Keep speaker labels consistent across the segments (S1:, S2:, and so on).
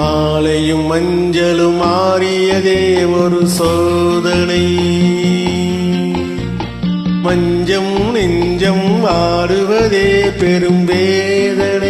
S1: மாலையும் மஞ்சளும் மாறியதே ஒரு சோதனை. மஞ்சம் நெஞ்சம் வாடுவதே பெரும் வேதனை.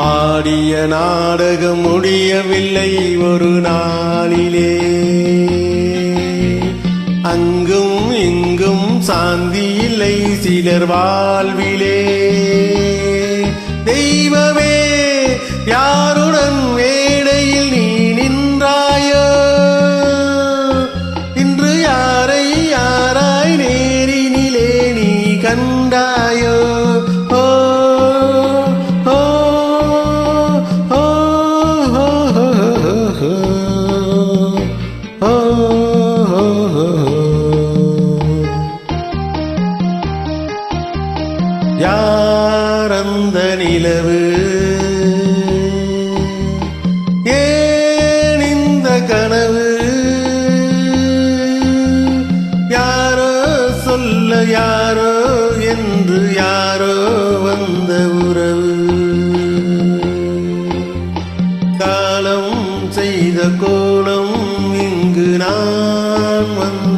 S1: ஆடிய நாடகம் முடியவில்லை ஒரு நாளிலே. அங்கும் இங்கும் சாந்தி இல்லை சிலர் வாழ்விலே. தெய்வமே யாருடன் மேடையில் நீ நின்றாயோ? இன்று யாரை யாராய் நேரினிலே நீ கண்டாய்? யார் அந்த நிலவு? ஏன் இந்த கனவு? யாரோ சொல்ல யாரோ என்று யாரோ வந்த உறவு. காலம் செய்த கோலம் இங்கு நான் வந்த